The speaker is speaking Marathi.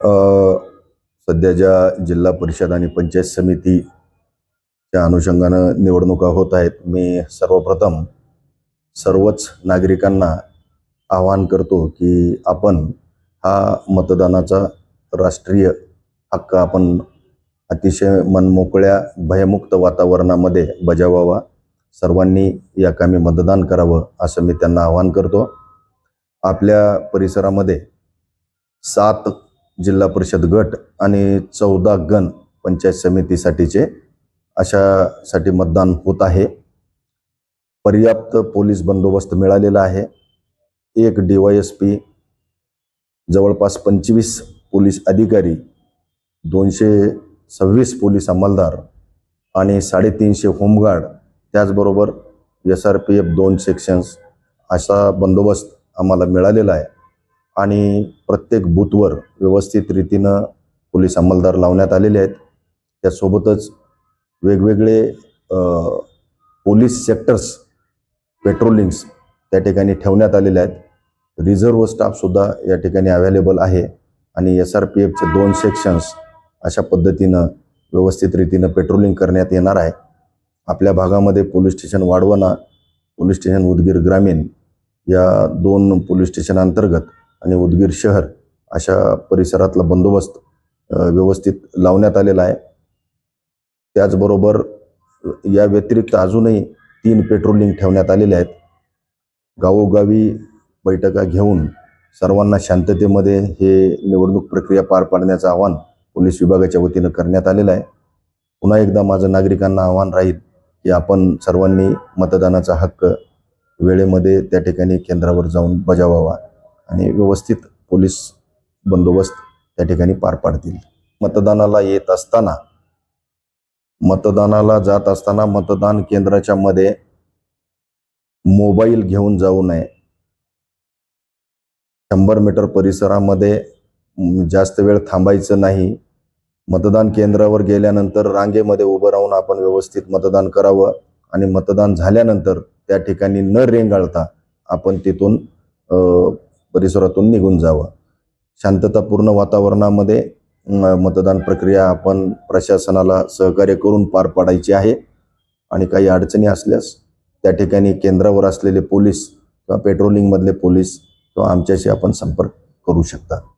सध्या ज्या जिल्हा परिषद आणि पंचायत समितीच्या अनुषंगानं निवडणुका होत आहेत मी सर्वप्रथम सर्वच नागरिकांना आवाहन करतो की आपण हा मतदानाचा राष्ट्रीय हक्क आपण अतिशय मनमोकळ्या भयमुक्त वातावरणामध्ये बजावावा. सर्वांनी या कामी मतदान करावं असं मी त्यांना आवाहन करतो. आपल्या परिसरामध्ये सात जिल्हा परिषद गट आणि चौदा गण पंचायत समितीसाठीचे अशासाठी मतदान होत आहे. पर्याप्त पोलीस बंदोबस्त मिळालेला आहे. एक डी वाय एस पी जवळपास पंचवीस पोलीस अधिकारी दोनशे सव्वीस पोलीस अंमलदार आणि साडेतीनशे होमगार्ड त्याचबरोबर एस आर पी एफ दोन सेक्शन्स असा बंदोबस्त आम्हाला मिळालेला आहे. आणि प्रत्येक बूथवर व्यवस्थित रीतीनं पोलीस अंमलदार लावण्यात आलेले आहेत. त्यासोबतच वेगवेगळे पोलीस सेक्टर्स पेट्रोलिंग्स त्या ठिकाणी ठेवण्यात आलेले आहेत. रिझर्व्ह स्टाफसुद्धा या ठिकाणी अवेलेबल आहे आणि एस आर पी एफचे दोन सेक्शन्स अशा पद्धतीनं व्यवस्थित रीतीनं पेट्रोलिंग करण्यात येणार आहे. आपल्या भागामध्ये पोलीस स्टेशन वाढवणा पोलीस स्टेशन उदगीर ग्रामीण या दोन पोलीस स्टेशन अंतर्गत आणि उदगीर शहर अशा परिसरातला बंदोबस्त व्यवस्थित लावण्यात आलेला आहे. त्याचबरोबर या व्यतिरिक्त अजूनही तीन पेट्रोलिंग ठेवण्यात आलेले आहेत. गावोगावी बैठका घेऊन सर्वांना शांततेमध्ये हे निवडणूक प्रक्रिया पार पाडण्याचं आवाहन पोलीस विभागाच्या वतीनं करण्यात आलेलं आहे. पुन्हा एकदा माझं नागरिकांना आव्हान राहील की आपण सर्वांनी मतदानाचा हक्क वेळेमध्ये त्या ठिकाणी केंद्रावर जाऊन बजावावा. आणि व्यवस्थित पोलीस बंदोबस्त त्या ठिकाणी पार पाडतील. मतदानाला येत असताना मतदानाला जात असताना मतदान केंद्राच्या मध्ये मोबाईल घेऊन जाऊ नये. शंभर मीटर परिसरामध्ये जास्त वेळ थांबायचं नाही. मतदान केंद्रावर गेल्यानंतर रांगेमध्ये उभं राहून आपण व्यवस्थित मतदान करावं आणि मतदान झाल्यानंतर त्या ठिकाणी न रेंगाळता आपण तिथून परिसरातून निघून जावं. शांततापूर्ण वातावरणामध्ये मतदान प्रक्रिया आपण प्रशासनाला सहकार्य करून पार पाडायची आहे. आणि काही अडचणी असल्यास त्या ठिकाणी केंद्रावर असलेले पोलीस किंवा पेट्रोलिंगमधले पोलीस किंवा आमच्याशी आपण संपर्क करू शकता.